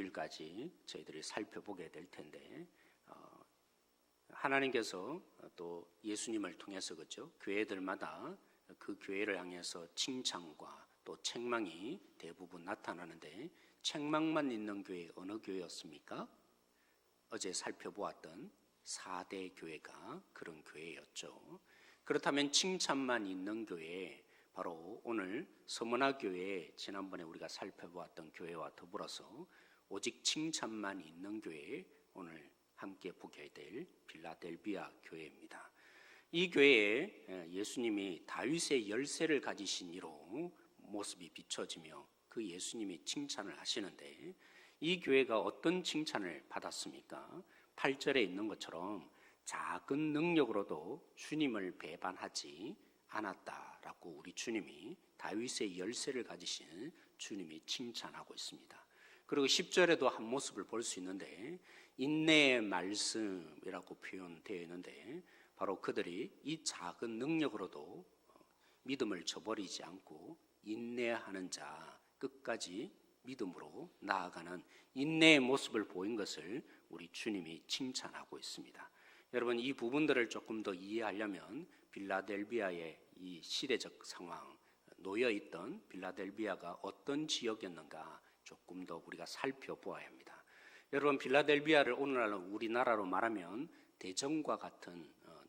일요일까지 저희들이 살펴보게 될 텐데 어, 하나님께서 또 예수님을 통해서 그죠 교회들마다 그 교회를 향해서 칭찬과 또 책망이 대부분 나타나는데 책망만 있는 교회 어느 교회였습니까? 어제 살펴보았던 4대 교회가 그런 교회였죠. 그렇다면 칭찬만 있는 교회 바로 오늘 서문화 교회 지난번에 우리가 살펴보았던 교회와 더불어서 오직 칭찬만 있는 교회 오늘 함께 보게 될 빌라델비아 교회입니다. 이 교회에 예수님이 다윗의 열쇠를 가지신 이로 모습이 비춰지며 그 예수님이 칭찬을 하시는데 이 교회가 어떤 칭찬을 받았습니까? 8절에 있는 것처럼 작은 능력으로도 주님을 배반하지 않았다라고 우리 주님이 다윗의 열쇠를 가지신 주님이 칭찬하고 있습니다. 그리고 10절에도 한 모습을 볼 수 있는데 인내의 말씀이라고 표현되어 있는데 바로 그들이 이 작은 능력으로도 믿음을 저버리지 않고 인내하는 자 끝까지 믿음으로 나아가는 인내의 모습을 보인 것을 우리 주님이 칭찬하고 있습니다. 여러분 이 부분들을 조금 더 이해하려면 빌라델비아의 이 시대적 상황 놓여 있던 빌라델비아가 어떤 지역이었는가 조금 더 우리가 살펴보아야 합니다. 여러분 빌라델비아를 오늘날 우리나라로 말하면 대전과 같은 어,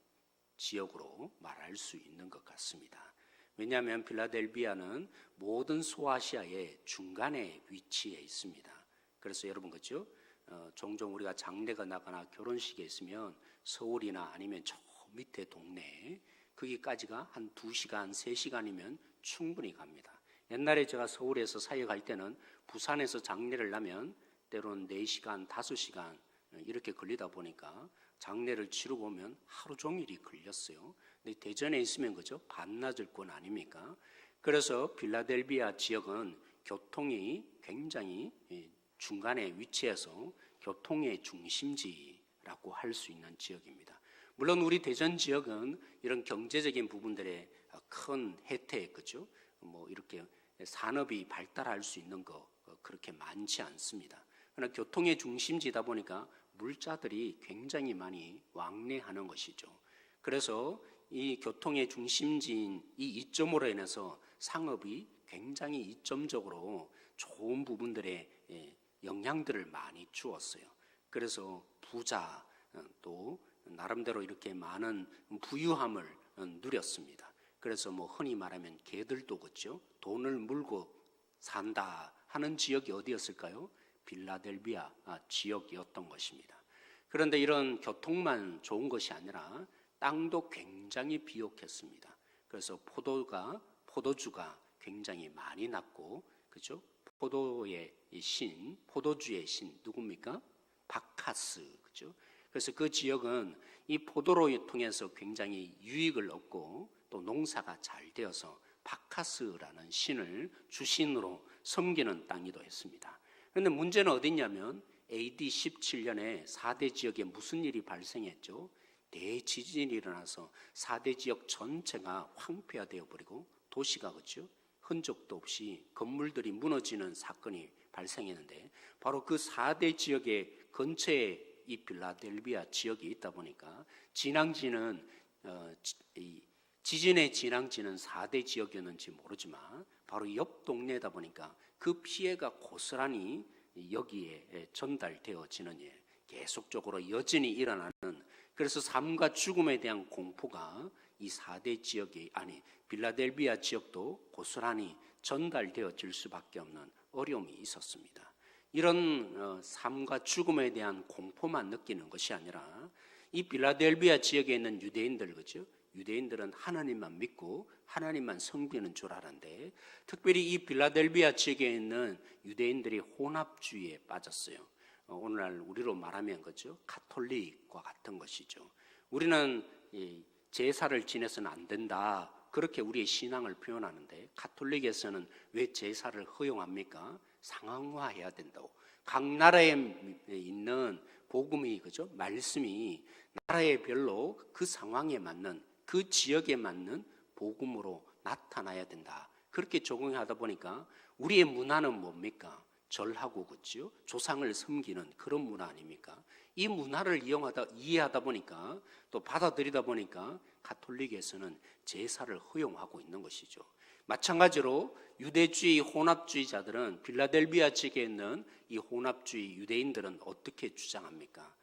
지역으로 말할 수 있는 것 같습니다. 왜냐하면 빌라델비아는 모든 소아시아의 중간에 위치해 있습니다. 그래서 여러분 그죠? 어, 종종 우리가 장례가 나거나 결혼식에 있으면 서울이나 아니면 저 밑에 동네 거기까지가 한 2시간, 3시간이면 충분히 갑니다. 옛날에 제가 서울에서 사역 할 때는 부산에서 장례를 나면 때로는 4시간, 5시간 이렇게 걸리다 보니까 장례를 치르고 오면 하루 종일이 걸렸어요. 근데 대전에 있으면 그죠? 반나절 권 아닙니까? 그래서 빌라델비아 지역은 교통이 굉장히 예, 중간에 위치해서 교통의 중심지라고 할 수 있는 지역입니다. 물론 우리 대전 지역은 이런 경제적인 부분들의 큰 혜택, 그죠? 뭐 이렇게 산업이 발달할 수 있는 거 그렇게 많지 않습니다. 그러나 교통의 중심지다 보니까 물자들이 굉장히 많이 왕래하는 것이죠. 그래서 이 교통의 중심지인 이 이점으로 인해서 상업이 굉장히 이점적으로 좋은 부분들의 예, 영향들을 많이 주었어요. 그래서 부자 어, 또 나름대로 이렇게 많은 부유함을 어, 누렸습니다. 그래서 뭐 흔히 말하면 개들도 그죠 돈을 물고 산다 하는 지역이 어디였을까요? 빌라델비아 아, 지역이었던 것입니다. 그런데 이런 교통만 좋은 것이 아니라 땅도 굉장히 비옥했습니다. 그래서 포도가 포도주가 굉장히 많이 났고 그죠? 포도의 신, 포도주의 신 누굽니까? 바카스 그죠? 그래서 그 지역은 이 포도로 통해서 굉장히 유익을 얻고 또 농사가 잘 되어서 바카스라는 신을 주신으로 섬기는 땅이도 했습니다. 그런데 문제는 어디냐면 AD 17년에 4대 지역에 무슨 일이 발생했죠? 대지진이 일어나서 4대 지역 전체가 황폐화되어 버리고 도시가 그죠? 흔적도 없이 건물들이 무너지는 사건이 발생했는데 바로 그 4대 지역의 근처에 이 빌라델비아 지역이 있다 보니까 진앙지는 어, 이 지진의 진앙지는 4대 지역이었는지 모르지만 바로 옆 동네다 보니까 그 피해가 고스란히 여기에 전달되어지는 일, 계속적으로 여전히 일어나는 그래서 삶과 죽음에 대한 공포가 이 4대 지역이 아니 빌라델비아 지역도 고스란히 전달되어질 수밖에 없는 어려움이 있었습니다. 이런 어, 삶과 죽음에 대한 공포만 느끼는 것이 아니라 이 빌라델비아 지역에 있는 유대인들 그죠? 유대인들은 하나님만 믿고 하나님만 섬기는 줄 알았는데 특별히 이 빌라델비아 지역에 있는 유대인들이 혼합주의에 빠졌어요. 어, 오늘날 우리로 말하면 그죠? 카톨릭과 같은 것이죠. 우리는 제사를 지내서는 안 된다. 그렇게 우리의 신앙을 표현하는데 가톨릭에서는 왜 제사를 허용합니까? 상황화해야 된다고. 각 나라에 있는 복음이 그죠? 말씀이 나라의 별로 그 상황에 맞는 그 지역에 맞는 복음으로 나타나야 된다. 그렇게 적용하다 보니까 우리의 문화는 뭡니까? 절하고 그죠 조상을 섬기는 그런 문화 아닙니까? 이 문화를 이용하다 이해하다 보니까 또 받아들이다 보니까 가톨릭에서는 제사를 허용하고 있는 것이죠. 마찬가지로 유대주의 혼합주의자들은 빌라델비아 지역에 있는 이 혼합주의 유대인들은 어떻게 주장합니까?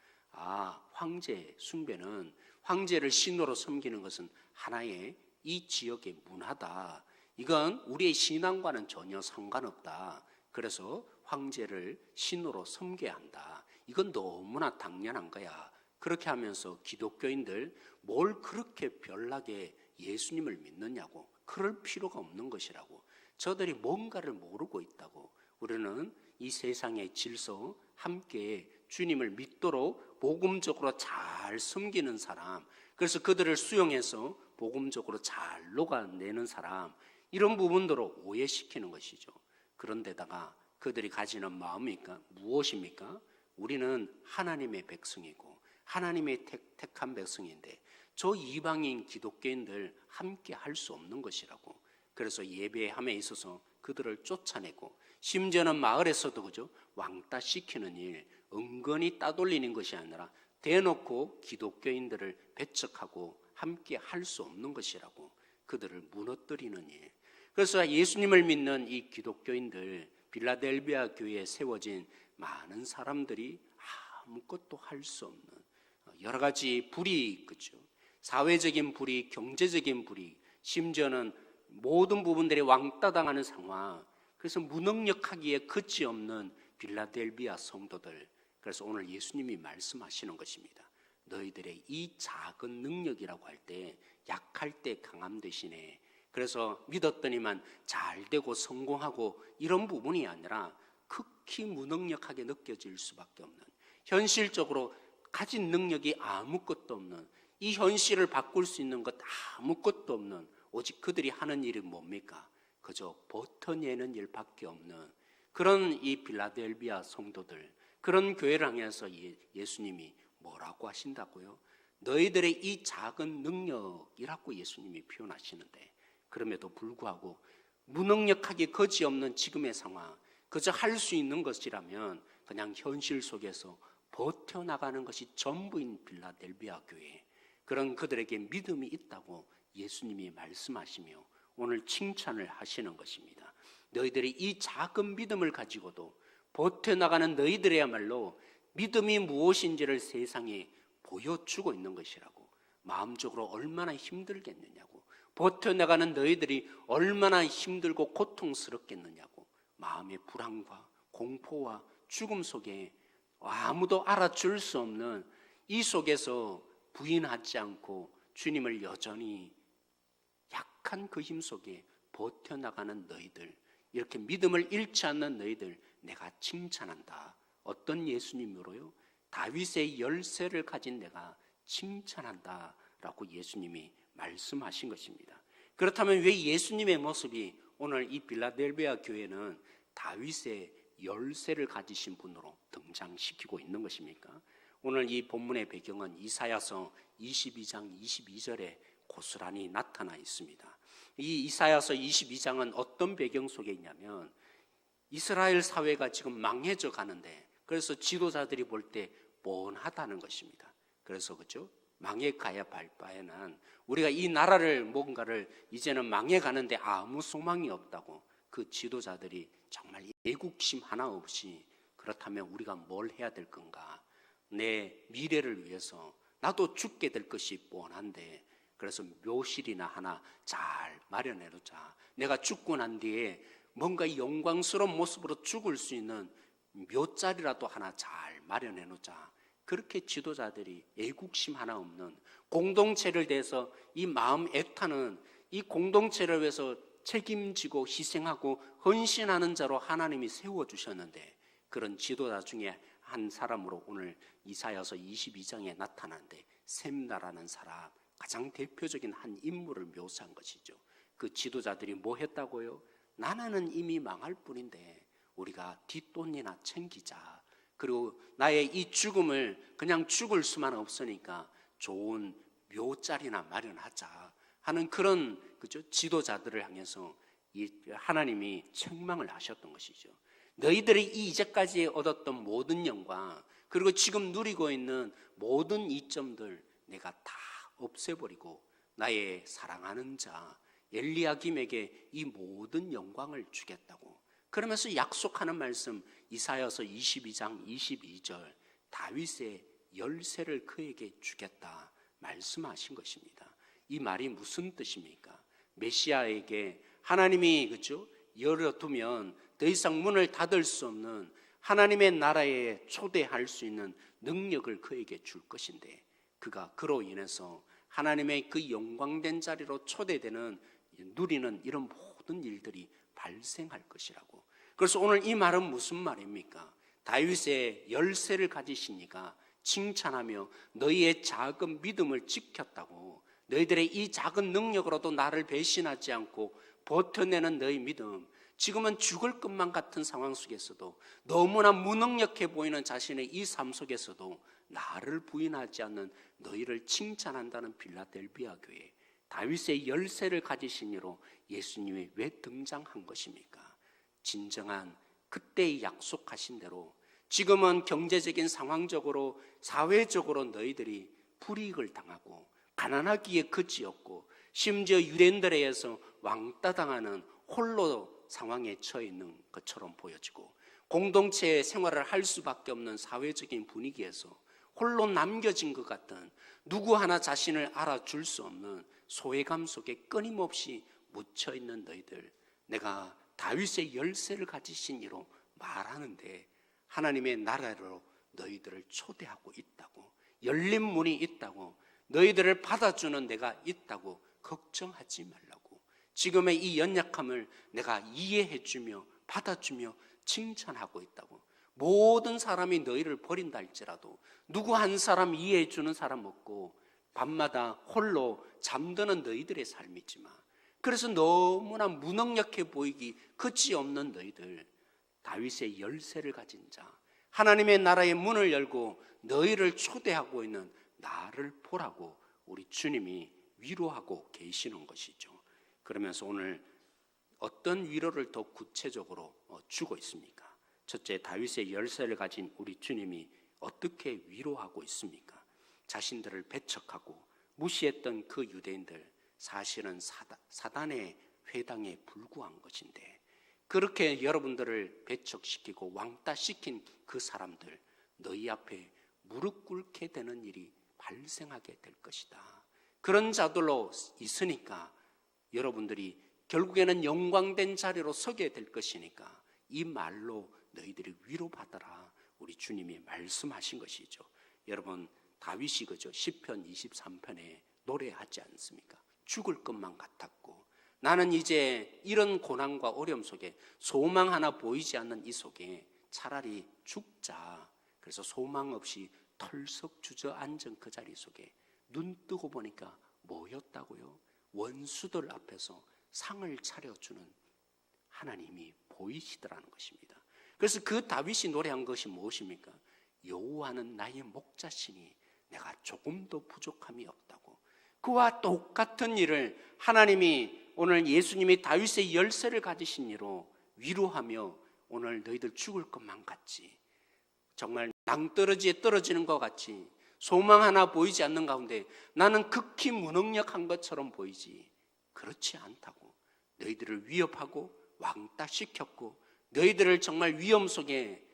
아, 황제 숭배는 황제를 신으로 섬기는 것은 하나의 이 지역의 문화다. 이건 우리의 신앙과는 전혀 상관없다. 그래서 황제를 신으로 섬겨야 한다. 이건 너무나 당연한 거야. 그렇게 하면서 기독교인들 뭘 그렇게 별나게 예수님을 믿느냐고 그럴 필요가 없는 것이라고 저들이 뭔가를 모르고 있다고 우리는 이 세상의 질서 함께 주님을 믿도록 복음적으로 잘 섬기는 사람 그래서 그들을 수용해서 복음적으로 잘 녹아내는 사람 이런 부분들을 오해시키는 것이죠. 그런데다가 그들이 가지는 마음이니까 무엇입니까? 우리는 하나님의 백성이고 하나님의 택, 택한 백성인데 저 이방인 기독교인들 함께 할 수 없는 것이라고. 그래서 예배함에 있어서 그들을 쫓아내고 심지어는 마을에서도 그죠 왕따 시키는 일, 은근히 따돌리는 것이 아니라 대놓고 기독교인들을 배척하고 함께 할 수 없는 것이라고 그들을 무너뜨리는 일. 그래서 예수님을 믿는 이 기독교인들 빌라델비아 교회에 세워진 많은 사람들이 아무것도 할 수 없는 여러 가지 불이 있죠. 사회적인 불이, 경제적인 불이, 심지어는 모든 부분들이 왕따 당하는 상황. 그래서 무능력하기에 끝이 없는 빌라델비아 성도들. 그래서 오늘 예수님이 말씀하시는 것입니다. 너희들의 이 작은 능력이라고 할 때 약할 때 강함 대신에 그래서 믿었더니만 잘 되고 성공하고 이런 부분이 아니라 극히 무능력하게 느껴질 수밖에 없는 현실적으로 가진 능력이 아무것도 없는 이 현실을 바꿀 수 있는 것 아무것도 없는 오직 그들이 하는 일이 뭡니까? 그저 버텨내는 일밖에 없는 그런 이 빌라델비아 성도들 그런 교회를 향해서 예, 예수님이 뭐라고 하신다고요? 너희들의 이 작은 능력이라고 예수님이 표현하시는데 그럼에도 불구하고 무능력하게 거지없는 지금의 상황 그저 할 수 있는 것이라면 그냥 현실 속에서 버텨나가는 것이 전부인 빌라델비아 교회 그런 그들에게 믿음이 있다고 예수님이 말씀하시며 오늘 칭찬을 하시는 것입니다. 너희들이 이 작은 믿음을 가지고도 버텨나가는 너희들이야말로 믿음이 무엇인지를 세상에 보여주고 있는 것이라고 마음적으로 얼마나 힘들겠느냐고 버텨나가는 너희들이 얼마나 힘들고 고통스럽겠느냐고 마음의 불안과 공포와 죽음 속에 아무도 알아줄 수 없는 이 속에서 부인하지 않고 주님을 여전히 약한 그 힘 속에 버텨나가는 너희들, 이렇게 믿음을 잃지 않는 너희들, 내가 칭찬한다. 어떤 예수님으로요? 다윗의 열쇠를 가진 내가 칭찬한다. 라고 예수님이 말씀하신 것입니다. 그렇다면 왜 예수님의 모습이 오늘 이 빌라델비아 교회는 다윗의 열쇠를 가지신 분으로 등장시키고 있는 것입니까? 오늘 이 본문의 배경은 이사야서 22장 22절에 고스란히 나타나 있습니다. 이 이사야서 22장은 어떤 배경 속에 있냐면 이스라엘 사회가 지금 망해져 가는데 그래서 지도자들이 볼 때 뻔하다는 것입니다. 그래서 그죠? 망해 가야 발 바에는 우리가 이 나라를 뭔가를 이제는 망해 가는데 아무 소망이 없다고 그 지도자들이 정말 애국심 하나 없이 그렇다면 우리가 뭘 해야 될 건가? 내 미래를 위해서 나도 죽게 될 것이 뻔한데 그래서 묘실이나 하나 잘 마련해 놓자. 내가 죽고 난 뒤에 뭔가 영광스러운 모습으로 죽을 수 있는 묘자리라도 하나 잘 마련해 놓자. 그렇게 지도자들이 애국심 하나 없는 공동체를 대해서 이 마음 애타는 이 공동체를 위해서 책임지고 희생하고 헌신하는 자로 하나님이 세워 주셨는데 그런 지도자 중에 한 사람으로 오늘 이사여서 22장에 나타난데 셈나라는 사람 가장 대표적인 한 인물을 묘사한 것이죠. 그 지도자들이 뭐 했다고요? 나라는 이미 망할 뿐인데 우리가 뒷돈이나 챙기자. 그리고 나의 이 죽음을 그냥 죽을 수만 없으니까 좋은 묘자리나 마련하자 하는 그런 그죠 지도자들을 향해서 이 하나님이 책망을 하셨던 것이죠. 너희들이 이 이제까지 얻었던 모든 영광 그리고 지금 누리고 있는 모든 이점들 내가 다 없애버리고 나의 사랑하는 자 엘리야김에게 이 모든 영광을 주겠다고 그러면서 약속하는 말씀 이사여서 22장 22절 다윗의 열쇠를 그에게 주겠다 말씀하신 것입니다. 이 말이 무슨 뜻입니까? 메시아에게 하나님이 그죠 열어두면 더 이상 문을 닫을 수 없는 하나님의 나라에 초대할 수 있는 능력을 그에게 줄 것인데 그가 그로 인해서 하나님의 그 영광된 자리로 초대되는 누리는 이런 모든 일들이 발생할 것이라고. 그래서 오늘 이 말은 무슨 말입니까? 다윗의 열쇠를 가지시니까 칭찬하며 너희의 작은 믿음을 지켰다고 너희들의 이 작은 능력으로도 나를 배신하지 않고 버텨내는 너희 믿음 지금은 죽을 것만 같은 상황 속에서도 너무나 무능력해 보이는 자신의 이 삶 속에서도 나를 부인하지 않는 너희를 칭찬한다는 빌라델비아 교회 다윗의 열쇠를 가지신 이로 예수님이 왜 등장한 것입니까? 진정한 그때의 약속하신 대로 지금은 경제적인 상황적으로 사회적으로 너희들이 불이익을 당하고 가난하기에 그지없고 심지어 유대인들에 의해서 왕따 당하는 홀로 상황에 처해 있는 것처럼 보여지고 공동체 생활을 할 수밖에 없는 사회적인 분위기에서 홀로 남겨진 것 같은 누구 하나 자신을 알아줄 수 없는 소외감 속에 끊임없이 묻혀 있는 너희들 내가 다윗의 열쇠를 가지신 이로 말하는데 하나님의 나라로 너희들을 초대하고 있다고 열린 문이 있다고 너희들을 받아주는 내가 있다고 걱정하지 말라고 지금의 이 연약함을 내가 이해해주며 받아주며 칭찬하고 있다고 모든 사람이 너희를 버린다 할지라도 누구 한 사람 이해해 주는 사람 없고 밤마다 홀로 잠드는 너희들의 삶이지만 그래서 너무나 무능력해 보이기 그지없는 너희들 다윗의 열쇠를 가진 자 하나님의 나라의 문을 열고 너희를 초대하고 있는 나를 보라고 우리 주님이 위로하고 계시는 것이죠. 그러면서 오늘 어떤 위로를 더 구체적으로 어, 주고 있습니까? 첫째 다윗의 열쇠를 가진 우리 주님이 어떻게 위로하고 있습니까? 자신들을 배척하고 무시했던 그 유대인들 사실은 사단, 의 회당에 불구한 것인데 그렇게 여러분들을 배척시키고 왕따시킨 그 사람들 너희 앞에 무릎 꿇게 되는 일이 발생하게 될 것이다. 그런 자들로 있으니까 여러분들이 결국에는 영광된 자리로 서게 될 것이니까 이 말로 너희들이 위로받아라. 우리 주님이 말씀하신 것이죠. 여러분 다윗이 그죠? 10편 23편에 노래하지 않습니까? 죽을 것만 같았고 나는 이제 이런 고난과 어려움 속에 소망 하나 보이지 않는 이 속에 차라리 죽자. 그래서 소망 없이 털썩 주저앉은 그 자리 속에 눈 뜨고 보니까 뭐였다고요? 원수들 앞에서 상을 차려주는 하나님이 보이시더라는 것입니다. 그래서 그 다윗이 노래한 것이 무엇입니까? 여호와는 나의 목자시니 내가 조금도 부족함이 없다고. 그와 똑같은 일을 하나님이 오늘 예수님이 다윗의 열쇠를 가지신 이로 위로하며 오늘 너희들 죽을 것만 같지. 정말 낭떠러지에 떨어지는 것 같이 소망 하나 보이지 않는 가운데 나는 극히 무능력한 것처럼 보이지. 그렇지 않다고. 너희들을 위협하고 왕따시켰고 너희들을 정말 위험 속에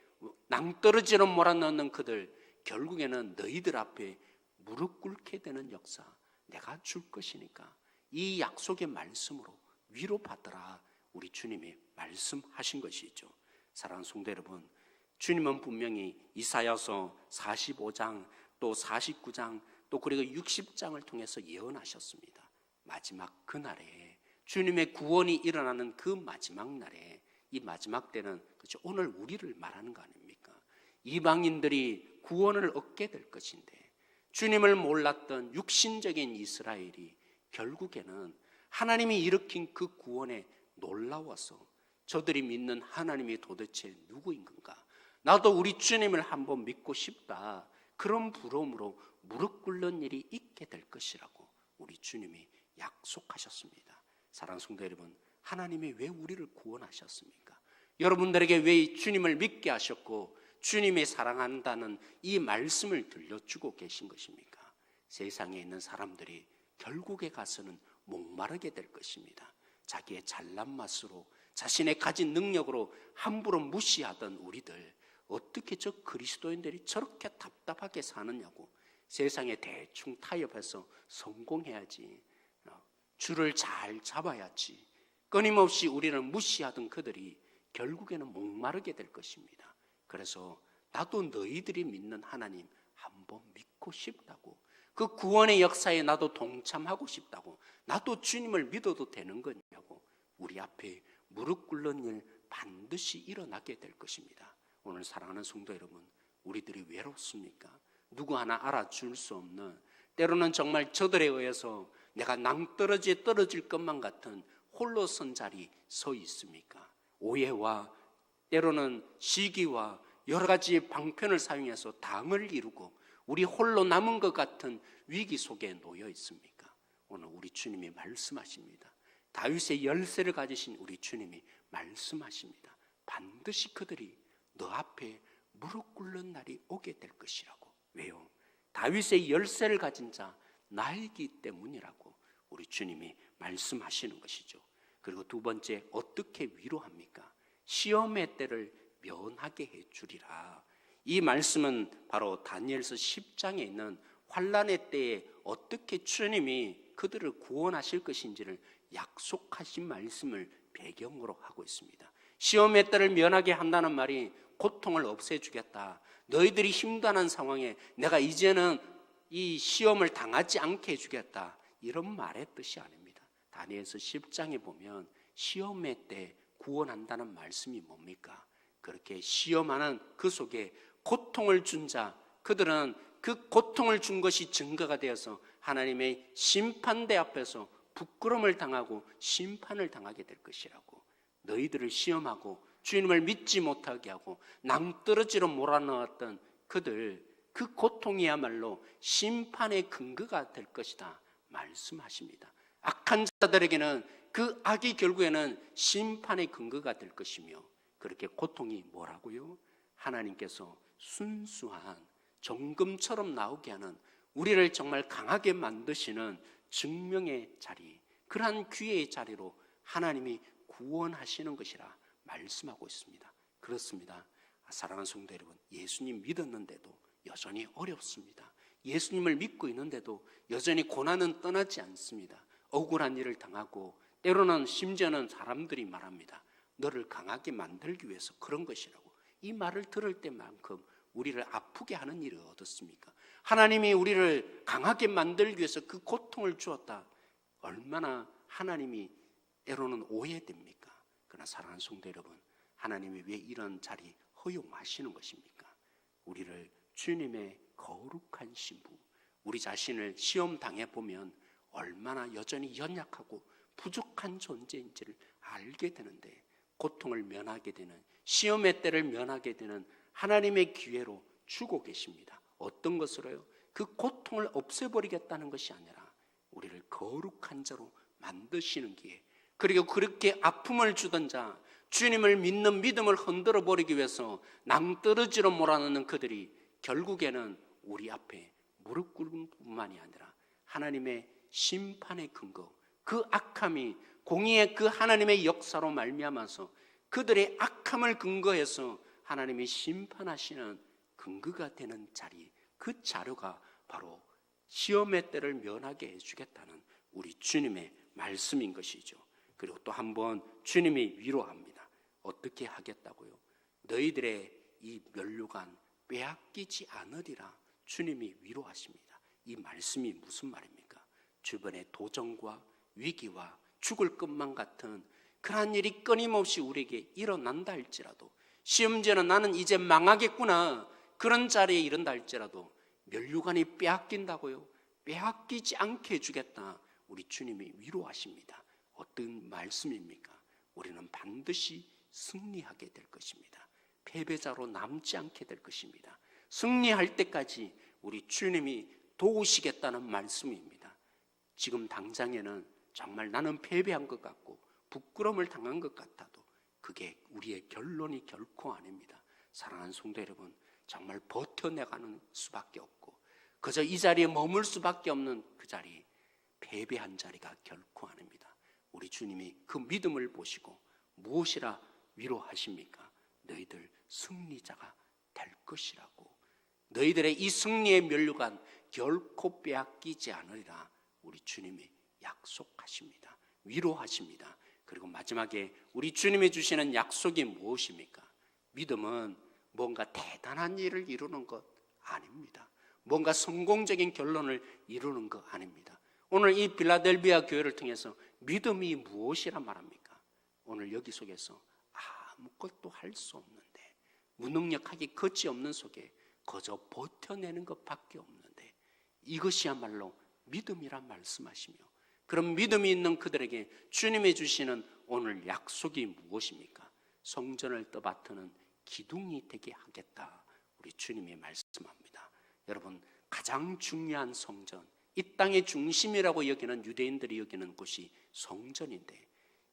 낭떠러지로 몰아넣는 그들 결국에는 너희들 앞에 무릎 꿇게 되는 역사 내가 줄 것이니까 이 약속의 말씀으로 위로받더라 우리 주님이 말씀하신 것이죠. 사랑하는 성도 여러분, 주님은 분명히 이사야서 45장 또 49장 또 그리고 60장을 통해서 예언하셨습니다. 마지막 그날에 주님의 구원이 일어나는 그 마지막 날에 이 마지막 때는 그렇죠. 오늘 우리를 말하는 거 아닙니까? 이방인들이 구원을 얻게 될 것인데 주님을 몰랐던 육신적인 이스라엘이 결국에는 하나님이 일으킨 그 구원에 놀라워서 저들이 믿는 하나님이 도대체 누구인 건가? 나도 우리 주님을 한번 믿고 싶다. 그런 부러움으로 무릎 꿇는 일이 있게 될 것이라고 우리 주님이 약속하셨습니다. 사랑 성도 여러분, 하나님이 왜 우리를 구원하셨습니까? 여러분들에게 왜 주님을 믿게 하셨고 주님이 사랑한다는 이 말씀을 들려주고 계신 것입니까? 세상에 있는 사람들이 결국에 가서는 목마르게 될 것입니다. 자기의 잘난 맛으로 자신의 가진 능력으로 함부로 무시하던 우리들 어떻게 저 그리스도인들이 저렇게 답답하게 사느냐고 세상에 대충 타협해서 성공해야지 어, 줄을 잘 잡아야지 끊임없이 우리를 무시하던 그들이 결국에는 목마르게 될 것입니다. 그래서 나도 너희들이 믿는 하나님 한번 믿고 싶다고 그 구원의 역사에 나도 동참하고 싶다고 나도 주님을 믿어도 되는 거냐고 우리 앞에 무릎 꿇는 일 반드시 일어나게 될 것입니다. 오늘 사랑하는 성도 여러분, 우리들이 외롭습니까? 누구 하나 알아줄 수 없는 때로는 정말 저들에 의해서 내가 낭떠러지에 떨어질 것만 같은 홀로 선 자리 서 있습니까? 오해와 때로는 시기와 여러 가지 방편을 사용해서 당을 이루고 우리 홀로 남은 것 같은 위기 속에 놓여 있습니까? 오늘 우리 주님이 말씀하십니다. 다윗의 열쇠를 가지신 우리 주님이 말씀하십니다. 반드시 그들이 너 앞에 무릎 꿇는 날이 오게 될 것이라고. 왜요? 다윗의 열쇠를 가진 자 나이기 때문이라고 우리 주님이 말씀하시는 것이죠. 그리고 두 번째 어떻게 위로합니까? 시험의 때를 면하게 해 주리라. 이 말씀은 바로 다니엘서 10장에 있는 환란의 때에 어떻게 주님이 그들을 구원하실 것인지를 약속하신 말씀을 배경으로 하고 있습니다. 시험의 때를 면하게 한다는 말이 고통을 없애주겠다. 너희들이 힘드는 상황에 내가 이제는 이 시험을 당하지 않게 해주겠다. 이런 말의 뜻이 아닙니다. 다니엘서 10장에 보면 시험의 때 구원한다는 말씀이 뭡니까? 그렇게 시험하는 그 속에 고통을 준 자, 그들은 그 고통을 준 것이 증거가 되어서 하나님의 심판대 앞에서 부끄럼을 당하고 심판을 당하게 될 것이라고. 너희들을 시험하고 주님을 믿지 못하게 하고 낭떠러지로 몰아넣었던 그들 그 고통이야말로 심판의 근거가 될 것이다 말씀하십니다. 악한 자들에게는 그 악이 결국에는 심판의 근거가 될 것이며 그렇게 고통이 뭐라고요? 하나님께서 순수한 정금처럼 나오게 하는 우리를 정말 강하게 만드시는 증명의 자리, 그러한 귀의 자리로 하나님이 구원하시는 것이라 말씀하고 있습니다. 그렇습니다. 사랑하는 성도 여러분, 예수님 믿었는데도 여전히 어렵습니다. 예수님을 믿고 있는데도 여전히 고난은 떠나지 않습니다. 억울한 일을 당하고 때로는 심지어는 사람들이 말합니다. 너를 강하게 만들기 위해서 그런 것이라고. 이 말을 들을 때만큼 우리를 아프게 하는 일을 얻었습니까? 하나님이 우리를 강하게 만들기 위해서 그 고통을 주었다. 얼마나 하나님이 때로는 오해됩니까? 그러나 사랑하는 성도 여러분, 하나님이 왜 이런 자리 허용하시는 것입니까? 우리를 주님의 거룩한 신부, 우리 자신을 시험 당해 보면 얼마나 여전히 연약하고 부족한 존재인지를 알게 되는데 고통을 면하게 되는 시험의 때를 면하게 되는 하나님의 기회로 주고 계십니다. 어떤 것으로요? 그 고통을 없애버리겠다는 것이 아니라 우리를 거룩한 자로 만드시는 기회. 그리고 그렇게 아픔을 주던 자, 주님을 믿는 믿음을 흔들어 버리기 위해서 낭떠러지로 몰아넣는 그들이 결국에는 우리 앞에 무릎 꿇은 뿐만이 아니라 하나님의 심판의 근거, 그 악함이 공의의 그 하나님의 역사로 말미암아서 그들의 악함을 근거해서 하나님이 심판하시는 근거가 되는 자리, 그 자료가 바로 시험의 때를 면하게 해주겠다는 우리 주님의 말씀인 것이죠. 그리고 또 한 번 주님이 위로합니다. 어떻게 하겠다고요? 너희들의 이 면류관 빼앗기지 않으리라 주님이 위로하십니다. 이 말씀이 무슨 말입니까? 주변의 도전과 위기와 죽을 것만 같은 그러한 일이 끊임없이 우리에게 일어난다 할지라도 시험제는 나는 이제 망하겠구나 그런 자리에 이른다 할지라도 멸류관이 빼앗긴다고요? 빼앗기지 않게 해주겠다. 우리 주님이 위로하십니다. 어떤 말씀입니까? 우리는 반드시 승리하게 될 것입니다. 패배자로 남지 않게 될 것입니다. 승리할 때까지 우리 주님이 도우시겠다는 말씀입니다 지금 당장에는 정말 나는 패배한 것 같고 부끄러움을 당한 것 같아도 그게 우리의 결론이 결코 아닙니다. 사랑하는 성도 여러분, 정말 버텨내가는 수밖에 없고 그저 이 자리에 머물 수밖에 없는 그 자리, 패배한 자리가 결코 아닙니다. 우리 주님이 그 믿음을 보시고 무엇이라 위로하십니까? 너희들 승리자가 될 것이라고. 너희들의 이 승리의 면류관 결코 빼앗기지 않으리라 우리 주님이 약속하십니다. 위로하십니다. 그리고 마지막에 우리 주님이 주시는 약속이 무엇입니까? 믿음은 뭔가 대단한 일을 이루는 것 아닙니다. 뭔가 성공적인 결론을 이루는 것 아닙니다. 오늘 이 빌라델비아 교회를 통해서 믿음이 무엇이라 말합니까? 오늘 여기 속에서 아무것도 할 수 없는데 무능력하기 거지 없는 속에 거저 버텨내는 것밖에 없는데 이것이야말로 믿음이란 말씀하시며 그런 믿음이 있는 그들에게 주님이 주시는 오늘 약속이 무엇입니까? 성전을 떠받드는 기둥이 되게 하겠다. 우리 주님이 말씀합니다. 여러분 가장 중요한 성전, 이 땅의 중심이라고 여기는 유대인들이 여기는 곳이 성전인데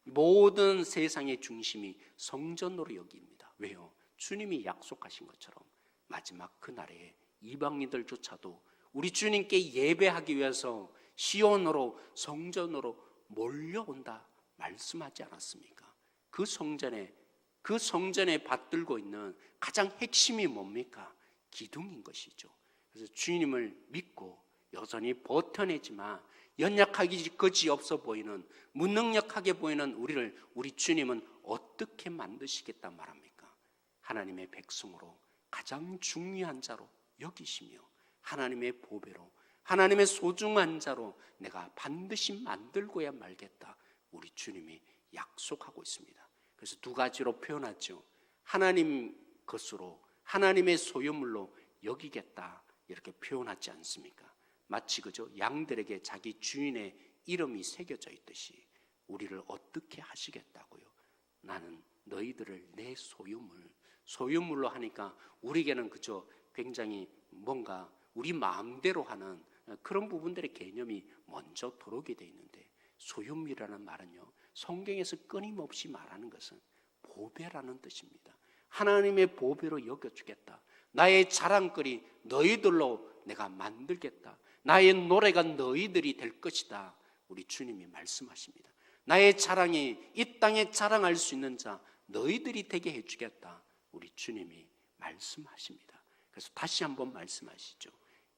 모든 세상의 중심이 성전으로 여깁니다. 왜요? 주님이 약속하신 것처럼 마지막 그날에 이방인들조차도 우리 주님께 예배하기 위해서 시온으로 성전으로 몰려온다 말씀하지 않았습니까? 그 성전에 그 성전에 받들고 있는 가장 핵심이 뭡니까? 기둥인 것이죠. 그래서 주님을 믿고 여전히 버텨내지만 연약하기 거지 없어 보이는 무능력하게 보이는 우리를 우리 주님은 어떻게 만드시겠다 말합니까? 하나님의 백성으로 가장 중요한 자로 여기시며 하나님의 보배로 하나님의 소중한 자로 내가 반드시 만들고야 말겠다. 우리 주님이 약속하고 있습니다. 그래서 두 가지로 표현하죠. 하나님 것으로 하나님의 소유물로 여기겠다. 이렇게 표현하지 않습니까? 마치 그저 양들에게 자기 주인의 이름이 새겨져 있듯이 우리를 어떻게 하시겠다고요? 나는 너희들을 내 소유물, 소유물로 하니까 우리에게는 그저 굉장히 뭔가 우리 마음대로 하는 그런 부분들의 개념이 먼저 들어오게 돼 있는데 소유물이라는 말은요 성경에서 끊임없이 말하는 것은 보배라는 뜻입니다. 하나님의 보배로 여겨주겠다. 나의 자랑거리 너희들로 내가 만들겠다. 나의 노래가 너희들이 될 것이다. 우리 주님이 말씀하십니다. 나의 자랑이 이 땅에 자랑할 수 있는 자 너희들이 되게 해주겠다. 우리 주님이 말씀하십니다. 그래서 다시 한번 말씀하시죠.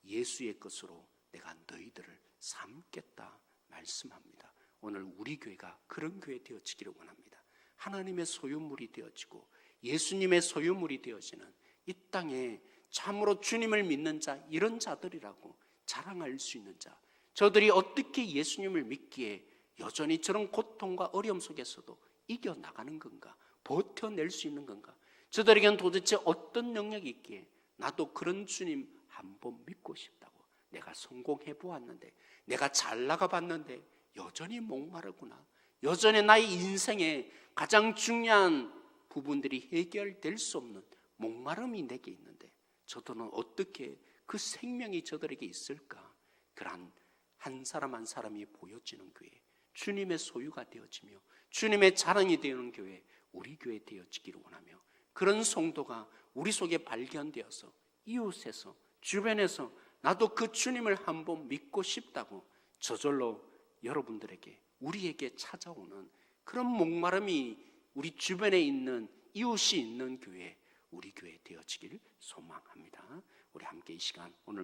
예수의 것으로 내가 너희들을 삼겠다 말씀합니다. 오늘 우리 교회가 그런 교회 되어지기를 원합니다. 하나님의 소유물이 되어지고 예수님의 소유물이 되어지는 이 땅에 참으로 주님을 믿는 자 이런 자들이라고 자랑할 수 있는 자 저들이 어떻게 예수님을 믿기에 여전히 저런 고통과 어려움 속에서도 이겨 나가는 건가 버텨낼 수 있는 건가 저들에게는 도대체 어떤 능력이 있기에 나도 그런 주님 한번 믿고 싶다고 내가 성공해 보았는데 내가 잘 나가 봤는데 여전히 목마르구나 여전히 나의 인생에 가장 중요한 부분들이 해결될 수 없는 목마름이 내게 있는데 저들은 어떻게 그 생명이 저들에게 있을까? 그러한 한 사람 한 사람이 보여지는 교회, 주님의 소유가 되어지며 주님의 자랑이 되는 교회, 우리 교회 되어지기를 원하며 그런 성도가 우리 속에 발견되어서 이웃에서 주변에서 나도 그 주님을 한번 믿고 싶다고 저절로 여러분들에게 우리에게 찾아오는 그런 목마름이 우리 주변에 있는 이웃이 있는 교회 우리 교회 되어지기를 소망합니다. 우리 함께 이 시간 오늘